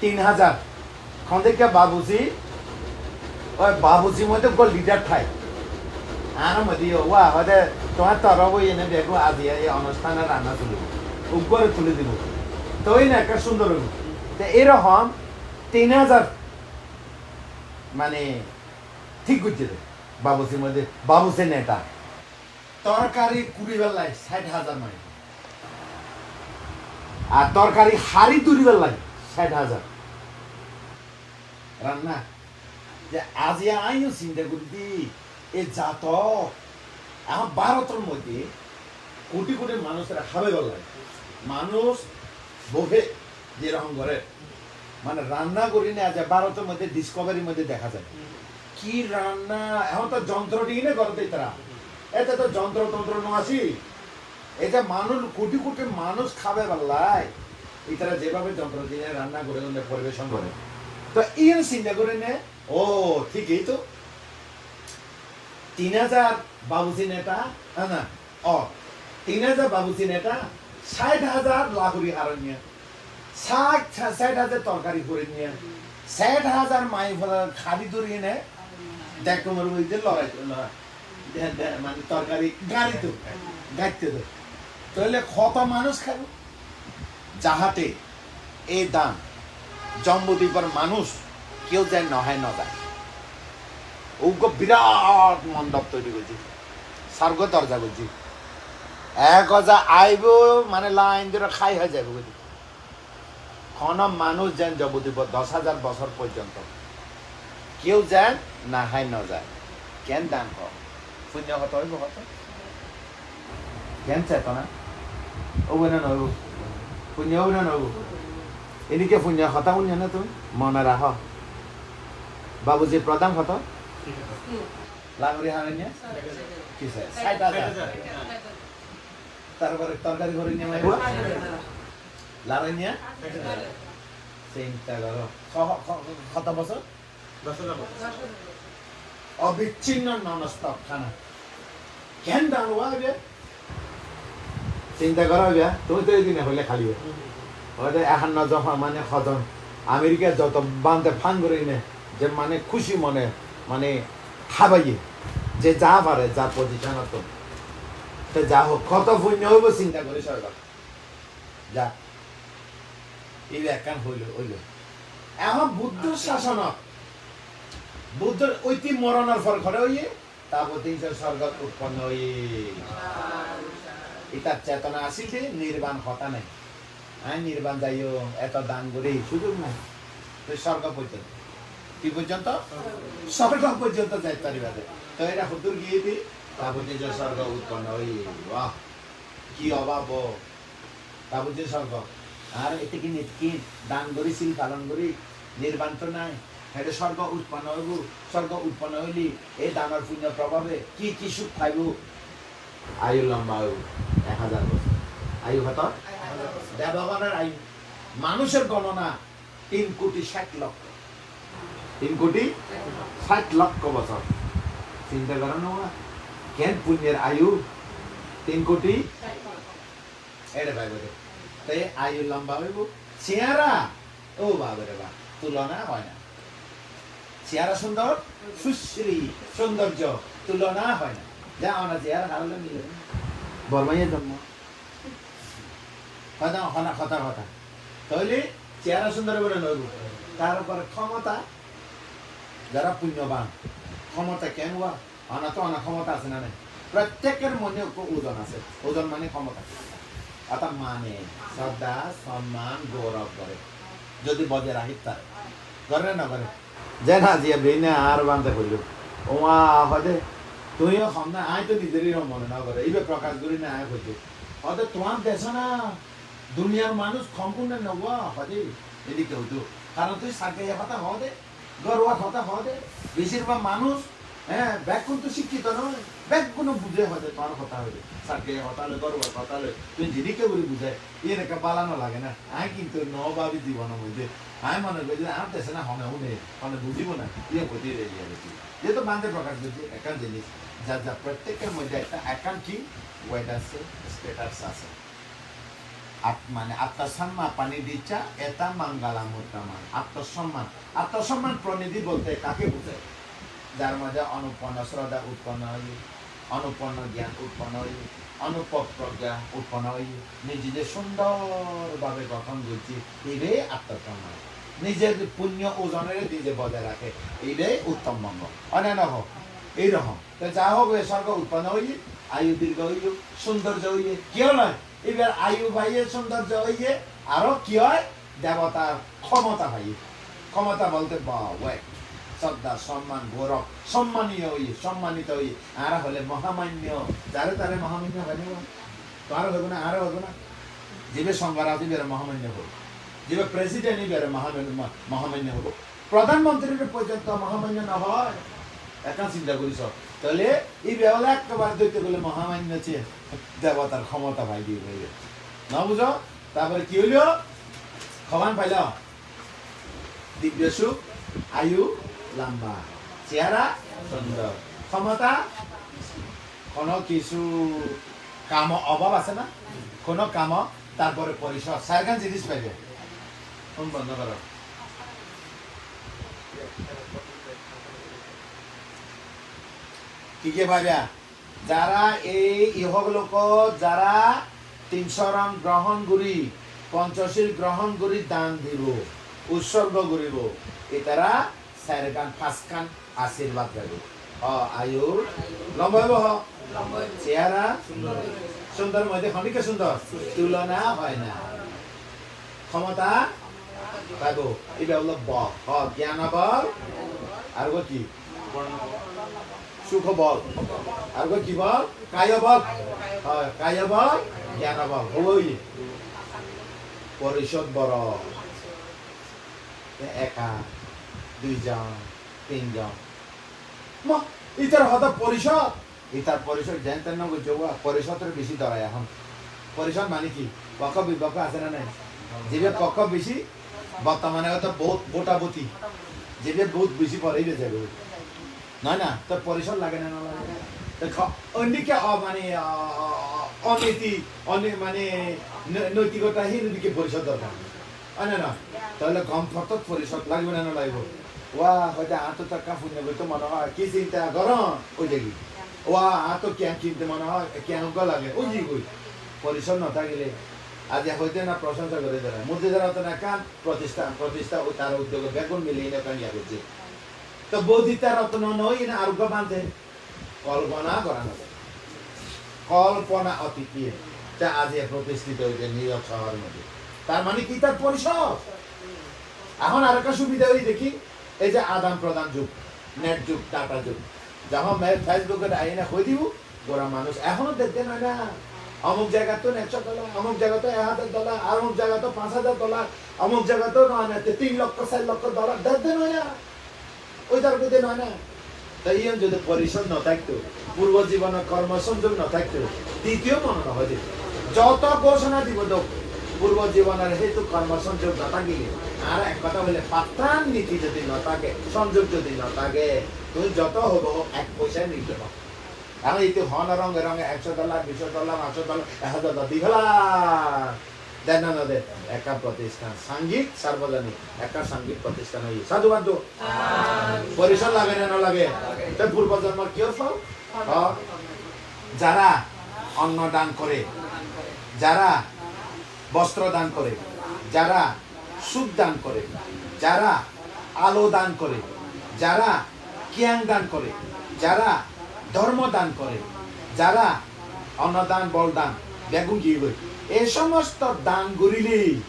তিন হাজার বাবুজি? ওই বাবুজির মধ্যে লিডার আর মধ্যে ওয়া তোমার তরব এনে দেখো এই অনুষ্ঠানে রান্না তুলিব উপরে তুলে দিব। তো না একটা সুন্দর হইব তো এরকম তিন হাজার মানে ঠিক করছে বাবুজির মধ্যে বাবুসি নেতা। তরকারি কুড়ি বেলায় ষাট হাজার মানে আর তরকারি হাড়ি তুলিবার লাগে, ষাট হাজার। রান্না, যে আজি আইও চিন্তা করি দি, এ জাত আমার ভারতের মধ্যে কোটি কোটি মানুষেরা খাবে লাগে মানুষ বহে যেরকম করে। মানে রান্না করি না, যে ভারতের মধ্যে ডিসকভারির মধ্যে দেখা যায়। কি রান্না, এখন তো যন্ত্রটি না করতে তারা। এতে তো যন্ত্র তন্ত্র ন আসি। এটা মানুষ, কোটি কোটি মানুষ খাবে পাল্লায় এটারা যেভাবে যন্ত্র দিয়ে রান্না করে পরিবেশন করে। তো ইয়ে চিন্তা করে নে, ও, ঠিকই তো। তিন হাজার বাবুসি নেতা, না ও তিন হাজার বাবুসি নেতা, ষাট হাজার লাহুরি হারণ নিয়ে। ষাট ষাট হাজার তরকারি করে নিয়ে। ষাট হাজার মাই ফলার খালি ধরিয়ে তোমার বইতে লড়াই লড়াই। মানে তরকারি গাড়ি তো গাড়িতে তো তাহলে কত মানুষ খাবে যাহাতে এই দান জম্বুদ্বীপের মানুষ কেউ যায় নহায় ন যায় ওকে বিরাট মণ্ডপ তৈরি করছি, স্বর্গ দরজা করছি। এক হাজার আইব মানে লাইন ধরে খাই হয়ে যাবে বুঝলি। কোন মানুষ যেন জম্বুদ্বীপ দশ হাজার বছর পর্যন্ত কেউ যেন না হাই ন যায়। কেন দান কর? পুণ্য কত হইব কত? কেন চেতনা? ওব না নহব পুণ্য হব না নহব এদিকে পুণ্য হতা পুণ্য না তুমি মনে রাখ বাবুজি প্রধান হত লাগুরি কিসে ষাট হাজার তারপরে তরকারি করে নিয়ে মাইব লাগাইয়া চিন্তা করো ক- ক- কত বছর অবিচ্ছিন্ন ননস্টপ খানা কেন হবে চিন্তা করা হবে তুমি তো এদিনে হলে খালি হয়তো এখন না যখন মানে সদন আমেরিকা যত বান্ধে ফান করে নে, যে মানে খুশি মনে মানে খাবাইয়ে। যে যা পারে যা পজিশন তো যা হোক কত পুণ্য হইব চিন্তা করে সরকার যা। এই একান হইল হইল এখন বুদ্ধ শাসনত বুদ্ধর ঐতি মরণের ফল ঘরে হইয়ে তারপর তিনশো স্বর্গ উৎপন্ন হইয়ে এটার চেতনা আসিলে নির্বাণ হতা নাই। আই নির্বাণ যাইও, এত দান করে সুযোগ নাই। তো স্বর্গ পর্যন্ত। কি পর্যন্ত? স্বর্গ পর্যন্ত যাই পারিবা দে। তো এটা হুদুর গিয়ে দি। তারপর তিনশ স্বর্গ উৎপন্ন হইয়ে বাহ, কি অভাব। তারপর যে স্বর্গ। আর এতে কি কি? দান করি শিল পালন করি, নির্বাণ তো নাই। এটা স্বর্গ উৎপন্ন হইব, স্বর্গ উৎপন্ন হইলি, এই দানের পুণ্য প্রভাবে কি কি সুখ খাইব আয়ু লম্বা হইব। আয়ু কত? দেবগণের আয়ু। মানুষের গণনা তিন কোটি ষাট লক্ষ। তিন কোটি ষাট লক্ষ বছর। চিন্তা করেন না কেন পুণ্যের আয়ু তিন কোটি? এটা ভাই বলে তাই আয়ু লম্বা হইব। চেহারা? ও বাবারে বা তুলনা হয় না। চেহারা সুন্দর? সুশ্রী সৌন্দর্য তুলনা হয় না। যা আমরা চেহারা হারলে মিলে বর্মাইয়ের জন্ম। কথা হনা কথা কথা তাহলে চেহারা সুন্দর বলে নইব তারপর ক্ষমতা, যারা পুণ্যবান, ক্ষমতা কেন হওয়া আনা তো আনা ক্ষমতা আছে না প্রত্যেকের মনে ওজন আছে। ওজন মানে ক্ষমতা। অর্থাৎ মানে শ্রদ্ধা, সম্মান, গৌরব করে। যদি বজায় রাখি তার। করে না করে? যে না, যে বেনে আর বান্ধে করল ওমা, হদে, তুইও না আয় তো নিজেরই মনে না করে। এইভাবে প্রকাশ করি না আয় হইতে হদে, তোমার দেশ না দুনিয়ার মানুষ সম্পূর্ণ নবা হদে এদিকে হইতো কারণ তুই সার্কে কথা হদে গর্বা কথা হদে বেশিরভাগ মানুষ হ্যাঁ ব্যাকুণ তো শিক্ষিত নয় ব্যাক কোনো বুঝে হদে তোমার কথা হইলে সার্কে কথা হলে গর্বার কথা হলে, তুই যেদিকে বলি বুঝায় ইয়ে রেখা পালানো লাগে না। আয় কিন্তু নবাবি জীবনের মধ্যে, আমি মনে করি যে আমার দেশে না হনে হুনে, হনে বুঝিব না ইয়ে প্রতি রেডি আছে যেহেতু বান্ধে প্রকাশ করছে, একান জিনিস। যা যা প্রত্যেকের মধ্যে একটা একান কি? ওয়েট আছে স্টেটাস আছে। মানে আত্মসম্মান পানি দিচ্ছা, এটা মাঙ্গালাম উত্তমান আত্মসম্মান আত্মসম্মান প্রণিধি বলতে কাকে বোঝায়? যার মাঝে অনুপন্ন শ্রদ্ধা উৎপন্ন হয় অনুপন্ন জ্ঞান উৎপন্ন হয় অনুপব প্রজ্ঞা উৎপন্ন হয় নিজে সুন্দরভাবে গঠন করছি, এটাই আত্মসম্মান। নিজের পুণ্য ওজনের নিজে বজায় রাখে, এটাই উত্তম মঙ্গ অন্যান্য হোক, এইরকম। তো যা হোক, এ স্বর্গ উৎপন্ন হইয়ে আয়ু দীর্ঘ হইয়ে সৌন্দর্য হইয়ে কেউ নয়। এবার আয়ু ভাইয়ে সৌন্দর্য হইয়ে আরও কি হয়? দেবতার ক্ষমতা ভাইয়ে। ক্ষমতা বলতে শ্রদ্ধা, সম্মান, গৌরব, সম্মানীয় হই সম্মানিত হই আর হলে মহামান্য। যারে তারে মহামান্য তো আরও হবে না, আরও হবে না। যেবে সংজ্ঞা আছে বের মহামান্য হোক যেবে প্রেসিডেন্ট বের মহামান্য মহামান্য হব প্রধানমন্ত্রীর পর্যন্ত মহামান্য না হয়। এখন চিন্তা করিস। তাহলে এই বেলা একেবারে দৈত্য করলে মহামান্য দেবতার ক্ষমতা ভাই দিয়ে হয়ে না বুঝো? তারপরে কি হইল? খমান পাইল? দিব্য সুখ আয়ু, লম্বা, চেহারা, সুন্দর। ক্ষমতা? কোনো কিছু। কাম অভাব আছে না? কোনো কাম, তারপরে পরিসর। চারখান জিনিস পাইবে। ফোন বন্ধ করো? কি কে পাইবা যারা এই ইহক লোক যারা তিনশো রং গ্রহণ করি পঞ্চশীল গ্রহণ করি দান দিব উৎসর্গ করিব এতারা চাৰিখান পাঁচখান আশীর্বাদ পাব। অ, আয়ুৰ লম্বা হব হ। চেহারা সুন্দর মধ্যে খনিকে সুন্দর তুলনা হয় না। ক্ষমতা পাব। এটা হলো হ জ্ঞান বল। আর কি? সুখ বল আর কি বল? কায় বল কায় বল জ্ঞান বল হবই পরিষদ বড়। একা, দুইজন, তিনজন। ইতার হতা পরিষদ? ইতার পরিষদ পরিষদের বেশি এখন। পরিষদ মানে কি? পক্ষ বিপক্ষ আছে না নাই? যেবে পক্ষ বেশি, বর্তমানে হয়তো বহুত বোটাবতি যেবে বহুত বেশি বেঁচে যাবে নয় না, তোর পরিষদ লাগে না না লাগে না? তো অন্যদিকে মানে অনীতি, অনে মানে ন- নৈতিকতাহীন দিকে পরিষদ দরকার। না না, তাহলে গম ফটত পরিষদ লাগবে না না লাগবে? ওয়া, হয়তো আত টাকা পুণ্য তো মনে হয়, কি চিন্তা কর? ওই দেখি। ওয়া আত কেন কিনতে, মনে হয়, কেন লাগে? ওই যে কই পরিষদ নথাকিলে, আজ হইতে না প্রশংসা করে দেয় মধ্যে যারা তো না, কান, প্রতিষ্ঠা প্রতিষ্ঠা ও তার উদ্যোগে বেগুন মিলিয়ে না ইয়া করছে তো বৌদিতা রত্ন নই না আরোগ্য বাঁধে। কল্পনা করা যায়। কল্পনা অতীত যা আজ প্রতিষ্ঠিত হয়েছে ইয়র্ক শহরের মধ্যে। তার মানে কি? তার পরিষদ এখন আর একটা সুবিধা হই দেখি, এই যে আদান প্রদান যুগ, নেট যুগ, টাটা যুগ। যখন ফেসবুকে আইনে হয়ে দিব, গোড়া মানুষ এখনও দেখতে নয় না। অমুক জায়গা তো একশো ডলার অমুক জায়গা তো এক হাজার ডলার, আর অমুক জায়গা তো পাঁচ হাজার ডলার, অমুক জায়গা তো নয় না তিন লক্ষ, চার লক্ষ ডলার দেখতে নয় না। ওই তার মধ্যে নয় না? তাই ইয়ন যদি পরিশ্রম ন থাকতো, পূর্ব জীবনের কর্ম সংযোগ ন থাকতো, দ্বিতীয় মনে না হয় যত ঘোষণা দিব তো, পূর্ব জীবনের হেতু কর্ম সংযোগ ন থাকিলে, আর এক কথা বলে পাত্রান নীতি যদি ন থাকে, সংযোগ যদি ন থাকে, তুমি যত হব এক পয়সায় নিতে পারো। এখন এই হন রঙে রঙে একশো ডলার, দুশো ডলার, পাঁচশো ডলার, এক হাজার ডলার দি ফেলার দেন না না দেন একটা প্রতিষ্ঠান সাংঘিক সার্বজনীন একটা সাংঘিক প্রতিষ্ঠান হয়ে সাধুবাদ দো। পরিসর লাগে না না লাগে তো পূর্ব জন্ম কিয় ফল। যারা অন্ন দান করে যারা বস্ত্র দান করে যারা সুখ দান করে যারা আলো দান করে যারা জ্ঞান দান করে যারা ধর্ম দান করে যারা অন্নদান বলদান বেগুন কি এই সমস্ত দান করিলেই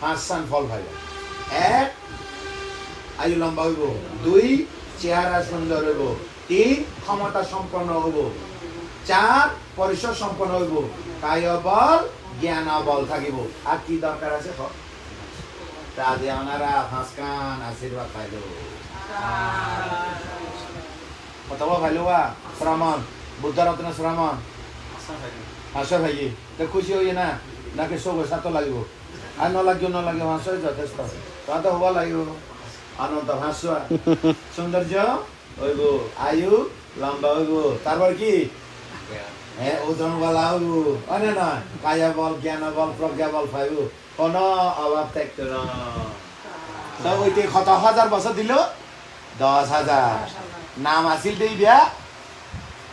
হাসান ফল ভাই। এক, আয়ু লম্বা হইব। দুই, চেহারা সুন্দর হইব। তিন, ক্ষমতা সম্পন্ন হইব। চার, পরিসর সম্পন্ন হইব। কায় বল, জ্ঞান বল থাকিব। আর কি দরকার আছে কও? তা যে ওনারা হাসকান, আশীর্বাদ পাইল। অথবা ভাইলোয়া শ্রামণ বুদ্ধরত্ন শ্রামণ হাস ভাই তো খুশি হইয়ে না? নাকি সব সাত লাগিব? আর নলাগিও নলাগিও হাসই যথেষ্ট তখন তো হব লাগিব। আনন্দ, হাস সৌন্দর্য হইব, আয়ু লম্বা হইব। তারপর কি? হ্যাঁ ওজনওয়ালা হইব। অনে না কায়া বল, জ্ঞান বল, প্রজ্ঞা বল পাইব। কোনো অভাব থাকতো না। তো ওইটি কত হাজার বছর দিল? দশ হাজার। নাম আছিল দেই বিয়া?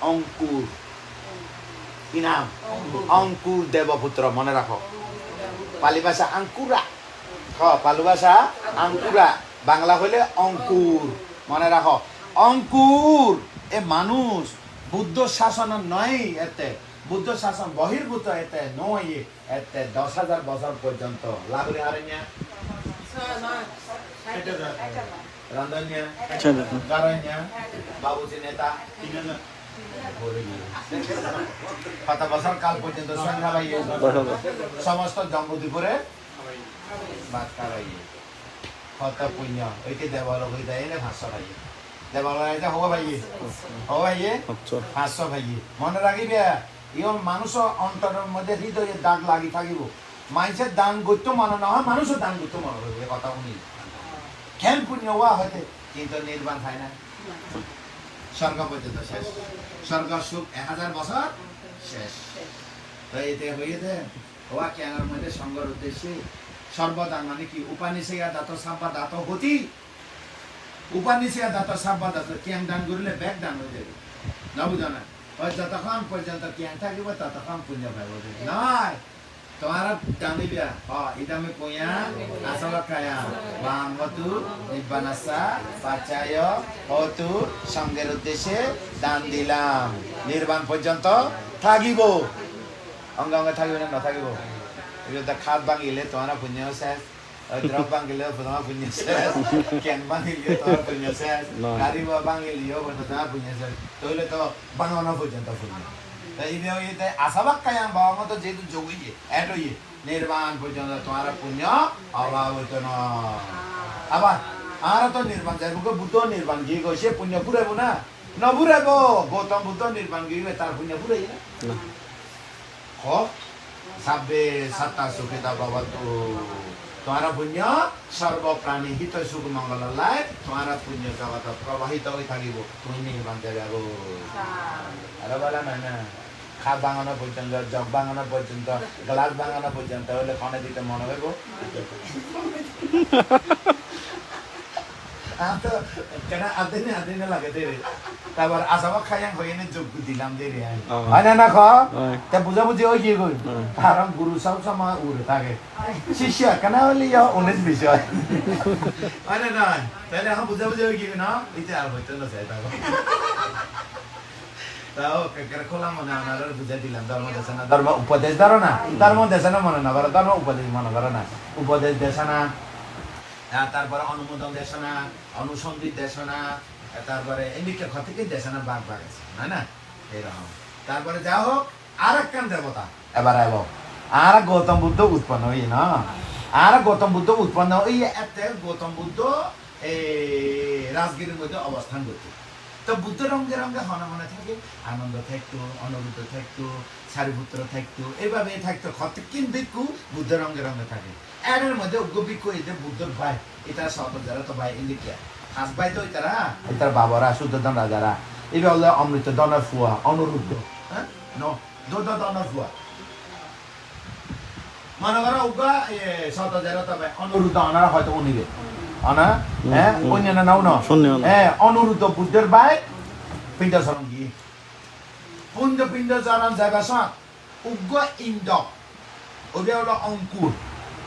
অঙ্কুর। কি নাম? অঙ্কুর দেবপুত্র মনে রাখো। পালি ভাষা আঙ্কুরা। হ পালু ভাষা আঙ্কুরা। বাংলা হইলে অঙ্কুর মনে রাখো। অঙ্কুর এ মানুষ বুদ্ধ শাসন নয় এতে। বুদ্ধ শাসন বহির্ভূত এতে নয় এতে। দশ হাজার বছর পর্যন্ত। লাগুরি হারেনিয়া রন্ধনিয়া। বাবুজি নেতা। কত বছর কাল পর্যন্ত সমস্ত জম্বুদ্বীপুরে ভাত খাওয়াইয়ে কত পুণ্য। ওইটি দেবালক হইতে এনে ভাষ্য ভাইয়ে। দেবালক হইতে হব ভাইয়ে। হব ভাইয়ে? হাস্য ভাইয়ে। মনে রাখিবে ইয়ন মানুষ অন্তরের মধ্যে হৃদয়ে দাগ লাগি থাকিব। মানুষের দান করতে মনে নহয় মানুষের দান করতে মনে এ কথা শুনি। কেন পুণ্য হওয়া হতে কিন্তু নির্বাণ হয় না। স্বর্গ পর্যন্ত শেষ। স্বর্গ সুখ এক হাজার বছর শেষ। তো এতে হইতে হওয়া জ্ঞানের মধ্যে সঙ্গর উদ্দেশ্যে সর্বদান মানে কি উপানিষেয়া দাত সাব্বা দাত হতি? উপানিষেয়া দাত সাব্বা দাত জ্ঞান দান করিলে ব্যাগ দান হয়ে যাবে। না বুঝো না? যতক্ষণ পর্যন্ত জ্ঞান থাকিব, ততক্ষণ পুণ্য পাইব। নয় তোমার নিব্বানাসা পাচায় হতু সঙ্গের উদ্দেশ্যে দান দিলাম। নির্বাণ পর্যন্ত থাকিব। অঙ্গ অঙ্গে থাকিব না নথাকিব। এটা খাত ভাঙিলে তোমার পুণ্য শেষ। দ্রব ভাঙিলে তোমার পুণ্য শেষ। কেন ভাঙিলে তোমার পুণ্য শেষ। গাড়ি ভাঙিলেও তোমার পুণ্য শেষ। তাহলে তো বাঙানো পর্যন্ত পুণ্য। তাই এটা আশাবাক কায়াম বাবা মতো যেহেতু যোগিয়ে এট ইয়ে নির্বাণ পর্যন্ত তোমার পুণ্য অভাব হইতো না আবার আর তো নির্বাণ যাইব গো বুদ্ধ নির্বাণ গিয়ে গো সে পুণ্য পুরাইব না? নপুরাইব গৌতম বুদ্ধ নির্বাণ গিয়ে তার পুণ্য পুরাই না। খ সাব্বে সাত্তা সুখিতা ভবতু। তোমারা পুণ্য সর্ব প্রাণী হিত সুখ মঙ্গল লাই তোমারা পুণ্য জগত প্রবাহিত হয়ে থাকিব। তুমি নির্বাণ দেবে গো আরে বলা না। খাপ ভাঙানো পর্যন্ত জগ ভাঙানো পর্যন্ত গ্লাস ভাঙানো পর্যন্ত হলে খনে দিতে মনে হইব তো কেন আদিনে আদিনে লাগে দে তারপর আসামা খাইয়াং হইনে যোগ দিলাম দে রে। হয় না না খ? হয়। তা বুঝা বুঝি ওই কি কই। কারণ গুরু সব সময় উড়ে থাকে। শিষ্য কেন হলে ইয়া উনিশ বিষয় হয়। না না তাহলে এখন বুঝা বুঝি ওই কি না এটা আর হইতে না চাই তাও খোলা মনে বুঝাই দিলাম ধর্ম দেশনা ধর্ম উপদেশ ধরো না ধর্ম দেশনা মনে না করো ধর্ম উপদেশ মনে করো না উপদেশ দেশনা আহ, তারপরে অনুমোদন দেশনা অনুসন্ধি দেশনা তারপরে এমনিকে থেকে দেশনা বাঘ বাঘ আছে হয় না? এরকম। তারপরে যা হোক আর একখান দেবতা এবার আইব। আর গৌতম বুদ্ধ উৎপন্ন হই না। আর গৌতম বুদ্ধ উৎপন্ন হই এতে গৌতম বুদ্ধ এই রাজগিরির মধ্যে অবস্থান করছে। তো বুদ্ধ রঙ্গে রঙ্গে হনে হনে থাকে আনন্দ থাকতো অনুরুদ্ধ থাকতো সারিপুত্র থাকতো এইভাবে থাকতো কতক্ষণ ভিক্ষু বুদ্ধ রঙ্গে রঙ্গে থাকে। এর মধ্যে উগ্র ভিক্ষু এদের বুদ্ধর ভাই, এটা সত যারা তো ভাই এদিকে হাস ভাই তো তারা এটার বাবারা শুদ্ধধন রাজারা এবার হলো অমৃত দনের ফুয়া, অনুরুদ্ধ হ্যাঁ? দোদ দনের ফুয়া। মনে করো উগা সত যারা তো ভাই, অনুরুদ্ধ, অনারা হয়তো উনিবে অনা হ্যাঁ অন্য না শূন্য না। হ্যাঁ অনুরুদ্ধ বুদ্ধের ভাই পিণ্ড গিয়ে পুণ্য পিণ্ড যাবা সাত উগ্র ইন্দ ওটা হলো অঙ্কুর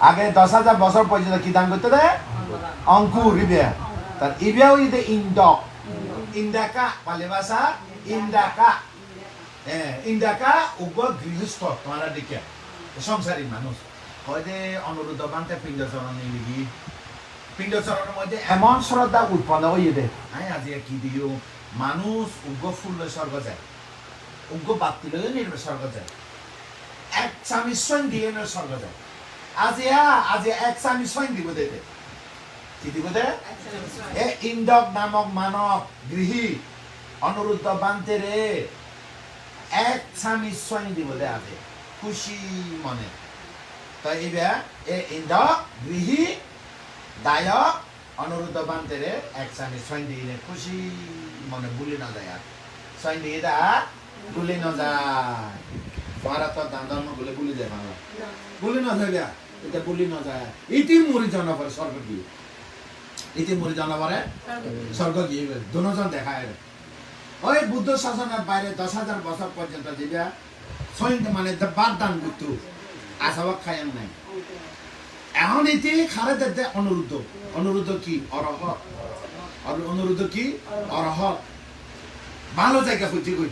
আগে দশ হাজার বছর পর্যন্ত কি দান করতে দেয় অঙ্কুর ইবে তার ইবেও ইদে ইন্দ ইন্দাকা পালে ভাষা ইন্দাকা হ্যাঁ ইন্দাকা উগ্র গৃহস্থ তোমারা দিকে সংসারী মানুষ হয় যে অনুরুদ্ধ বানতে পিণ্ড চরণ নিবি পিণ্ড চরণের মধ্যে এমন শ্রদ্ধা উৎপন্ন হয়ে দে। আই আজি কি দিও মানুষ উগ্র ফুল স্বর্গ যায়। উগ্র বাতি লই নির্বে স্বর্গ যায়। এক চামি সৈন দিয়ে স্বর্গ যায়। আজি আজি এক চামি সৈন দিব দে। কি দিব দে? এ ইন্দক নামক মানব গৃহী অনুরুদ্ধ বান্তে রে এক স্বামী সৈন দিব দে আজি। খুশি মনে। তো এইবার এ ইন্দক গৃহী স্বামী সৈন দিয়ে খুশি, মনে ভুলে না যায় আর। সৈন দিয়ে দা গুলি নযায় তোমার তো দান ধর্ম গুলি গুলি যায় বাংলা। গুলি নযায় বিয়া এটা গুলি নযায় ইতি মরি জনপরে স্বর্গ গিয়ে। ইতি মরি জনপরে স্বর্গ গিয়ে দুজন দেখায় ওই বুদ্ধ শাসনের বাইরে দশ হাজার বছর পর্যন্ত দিবা সৈন্য মানে বারদান বুদ্ধ আশাবাক খায়াং নাই। এখন এটি খারে দেখতে অনুরুদ্ধ। অনুরুদ্ধ কি? অরহত আর অনুরুদ্ধ কি? অরহত ভালো জায়গা খুঁজি কই?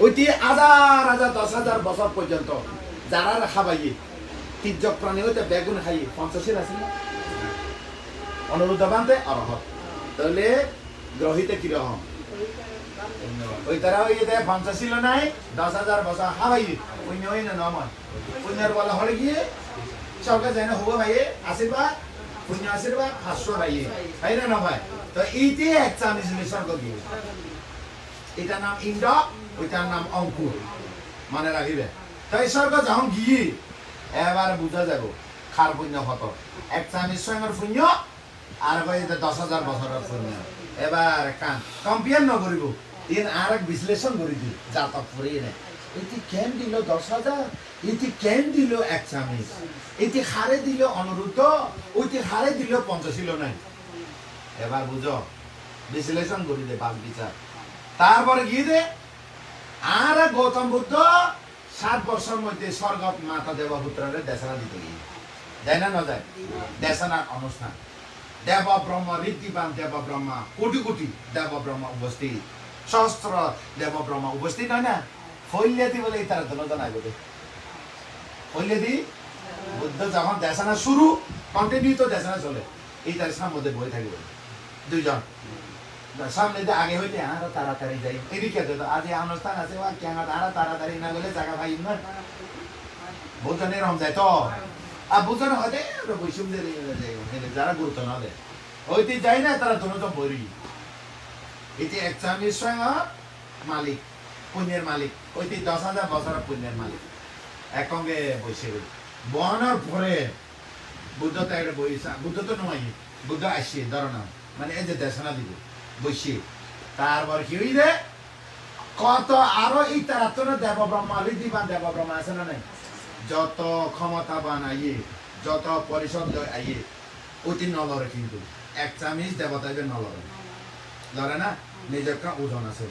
ওইটি হাজার হাজার দশ হাজার বছর পর্যন্ত যারা খাবাইয়ে তির্যক প্রাণী হইতে বেগুন খাইয়ে পঞ্চাশের আছে না? অনুরুদ্ধ বান্ধে অরহত তাহলে গ্রহিতে কীরকম ওই তারা ওই যে পঞ্চাশ ছিল নাই দশ হাজার বছর হাবাই পুণ্য হই না নমন পুণ্যের বলা হলে গিয়ে সরকার আশীর্বাদ পুণ্য আশীর্বাদ হাস্য ভাই না ভাই তো এটার নাম ওইটার নাম অঙ্কুর মানে রাখিবে তো এই স্বর্গ যখন গিয়ে এবার বুঝা যাব খার পুণ্য কত একটা আমি স্বয়ংর পুণ্য আর এটা দশ হাজার বছরের পুণ্য এবার কান কম্পেয়ার নকরিব আর এক বিশ্লেষণ করে দি জাতক ফুরিয়ে নেয় এটি কেন দিল দশ হাজার? এটি কেন দিল এক চামিচ এটি হারে দিল অনুরুদ্ধ, ওইটি হারে দিল পঞ্চাশিল নাই। এবার বুঝো, বিশ্লেষণ করি দে বাল বিচার। তারপরে গিয়ে দে, আর গৌতম বুদ্ধ সাত বছর মধ্যে স্বর্গত মাতা দেবপুত্রের দেশনা দিতে গিয়ে। যায় না না যায়? দেশনার অনুষ্ঠান। দেব ব্রহ্ম ঋদ্ধিবান দেব ব্রহ্মা কোটি কোটি দেব ব্রহ্ম উপস্থিত। সহস্র দেব ব্রহ্ম উপস্থিত, হয় না? ফৈল্যাদি বলে তারা দুজন আইব দে। ফৈল্যাদি বুদ্ধ যখন দেশনা শুরু কন্টিনিউ তো দেশনা চলে। এই তার সামনে বই থাকবে। দুইজন। সামনে দিয়ে আগে হইতে আরও তাড়াতাড়ি যাই। এদিকে তো আজ এই অনুষ্ঠান আছে ওয়া কেন আরও তাড়াতাড়ি না গেলে জায়গা পাই না। বুঝনে রম যায় তো। আর বুঝনে হতে বৈষম যারা গুরুত্ব না দেয়। ওইটি যাই না, তারা দুজন বই এটি একটা স্বয়ং মালিক। পুণ্যের মালিক। ওইটি দশ হাজার বছর পুণ্যের মালিক। একঙ্গে বসে বহনের পরে বুদ্ধ তো একটা বইসা বুদ্ধ তো নয়, বুদ্ধ আসছে ধরো না মানে এই যে দেশনা দিব, বসে। তারপর কি হইলে কত আরও এই তারা তো দেব ব্রহ্মা ঋদ্ধিবান দেব ব্রহ্মা আছে না নাই? যত ক্ষমতাবান আইয়ে, যত পরিষদ আইয়ে, অতি নলরে কিন্তু। এক চামিচ দেবতাইবে নলরে। লড়ে না? নিজের ওজন আছে।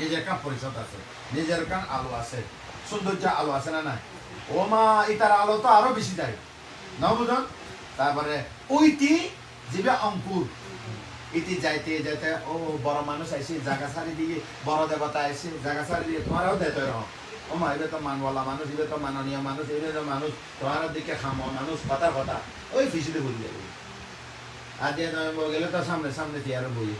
নিজের কান পরিষদ আছে, নিজের কান আলো আছে, সৌন্দর্য আলো আছে না না ও মা, ইতার আলো তো আরও বেশি যায়। না বুঝন? তারপরে ওইটি যিবে অঙ্কুর। ইতি যাইতে যাইতে, ও বড় মানুষ আইসি জায়গা সারি দিয়ে, বড় দেবতা আইসি জায়গা ছাড়ি দিয়ে, তোমারও দেয় তো ও মা, এবে তো মানওয়ালা মানুষ, এবে তো মাননীয় মানুষ, এবে তো মানুষ, তোমার দিকে খাম মানুষ, কথা কথা। ওই ফিসিতে বলি যাবে আর যে নভেম্বর গেলে তো সামনে সামনে চেয়ারে বই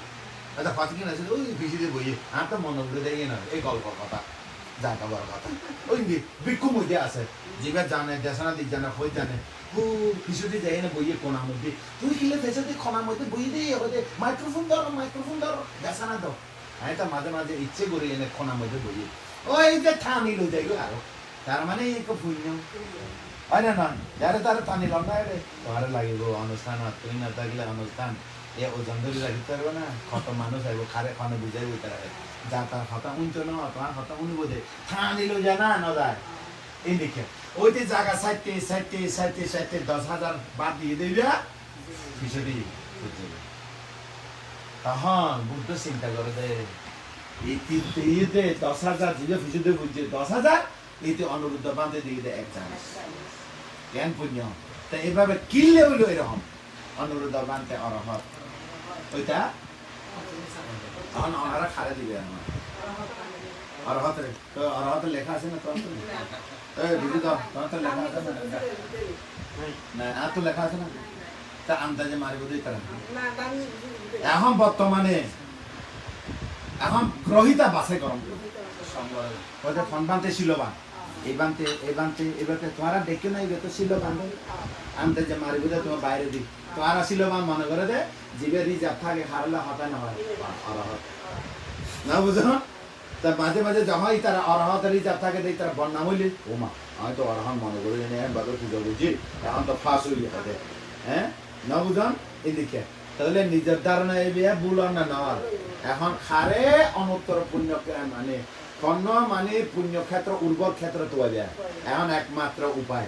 আচ্ছা কত কিনা আছে, ওই ফিসিতে বই আর তো মনে করে দেয় না, এই গল্প কথা জায়গা বড় কথা। ওই বিক্ষু মধ্যে আছে জিবে জানে, দেশনা দিক জানে হই জানে ও ফিসুতে যাই না বইয়ে কোনার মধ্যে। তুই কিলে দেশে খনার মধ্যে বই দিয়ে ওদের মাইক্রোফোন ধরো মাইক্রোফোন ধরো, দেশনা দাও। আমি তো মাঝে মাঝে ইচ্ছে করি এনে খনার মধ্যে বইয়ে। ওই যে ঠানি লো যাই আরও। তার মানে এক পুণ্য। হয় না নয় যারে তারে টানি লম রে তোমার লাগিব, অনুষ্ঠান তুই না থাকলে অনুষ্ঠান। ওজন ধরে রাখতে পারবে না কত মানুষ আইব খারে খানে বুঝাইব তারা যা তার হতা উঞ্চ ন তোমার হতা উনি বোধে ঠানি লো যায় না ন এই দেখে ওইতে জায়গা সাইতে সাইতে সাইতে সাইতে দশ হাজার বাদ দিয়ে দেবে পিছনে তখন বুদ্ধ চিন্তা করে দে। এই তিনটে ইয়েতে দশ হাজার যে পিছনে বুঝছে দশ হাজার এতে অনুরুদ্ধ বাঁধে দিয়ে দেয় এক চান্স জ্ঞান পুণ্য? তা এভাবে কিনলে হইল এরকম? অনুরুদ্ধ বাঁধতে অরহত ওইটা তখন ওনারা খারে দিবে আমার। অরহত তো অরহত লেখা আছে না তোমার তো? দিদি তো তোমার তো লেখা আছে না? না আর তো লেখা আছে না? তা আন্দাজে মারিব দিই তারা। এখন বর্তমানে এখন গ্রহিতা বাছাই করম ওই ফোন বানতে ছিল বান এবার তোমারা দেখে না এবার তো ছিল বান্ধব যে মারিব দে তোমার বাইরে দি তোমারা মনে করে দে জিবে রিজার্ভ থাকে হারলে হতা না হয়। অরহত। না বুঝো? তা মাঝে মাঝে তারা অরহত রিজার্ভ থাকে দেখ তারা বন্যা হইলে ও মা আমি তো অরহন মনে করি জানি একবার পুজো বুঝি। এখন তো ফাঁস হইলে থাকে হ্যাঁ? না বুঝন এদিকে। তাহলে নিজের ধারণা এই বিয়ে বুল না নেওয়ার। এখন খারে অনুত্তর পুণ্য মানে কর্ণ মানে পুণ্যক্ষেত্র, উর্বর ক্ষেত্র তো এখন একমাত্র উপায়।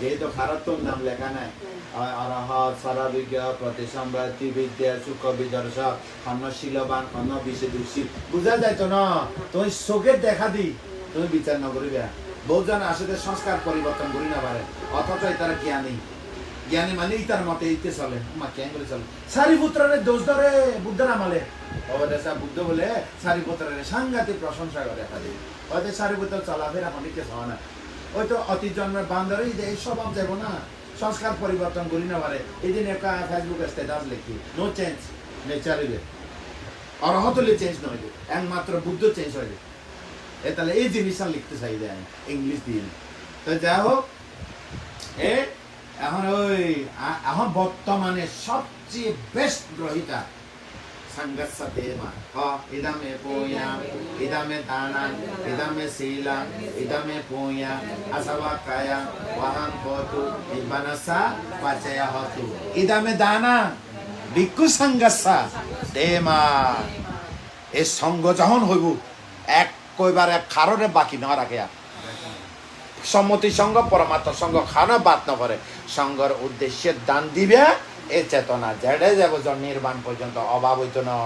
যেহেতু খারাত্তর নাম লেখা নাই। অ- অরহৎ সরবিজ্ঞ প্রতিসম্রাতি বিদ্যা, সুখ, বিদর্শ অন্য শিলবান অন্য বিশেদুষী বুঝা যায় তো না? তুমি চোখের দেখা দি। তুমি বিচার ন করিবে। বহুজন আসলে সংস্কার পরিবর্তন করি না পারে। অথচ তারা জ্ঞানী। জ্ঞানী মানে ইতার মতে ইতে চলে। মা কেন করে চলে সারিপুত্রে দোষ ধরে বুদ্ধর আমালে। অবদেশা বুদ্ধ বলে সারিপুত্রের সাংঘাতিক প্রশংসা করে খালি হয়তো সারিপুত্র চলাফেরা হয় না। ওই তো অতি জন্মের বান্ধরে এই স্বভাব যাব না সংস্কার পরিবর্তন করি না পারে এই দিন একটা স্ট্যাটাস লিখি। নো চেঞ্জ নেচারিলে অরহত হলে চেঞ্জ নয় একমাত্র বুদ্ধ চেঞ্জ হয়ে এ তাহলে এই জিনিসটা লিখতে চাই দেয় ইংলিশ দিয়ে। তো যা হোক, এ, এখন ওই এখন বর্তমানে সবচেয়ে বেস্ট গ্রহিতা সঙ্গ যখন হইব এক কইবার খারণে বাকি না রাখে সম্মতি সঙ্গ পরমাত্ম সঙ্গ খানা বাদ না করে সঙ্গর উদ্দেশ্যে দান দিবে এ চেতনা জেড়ে যাব নির্মাণ পর্যন্ত অভাব হইত না।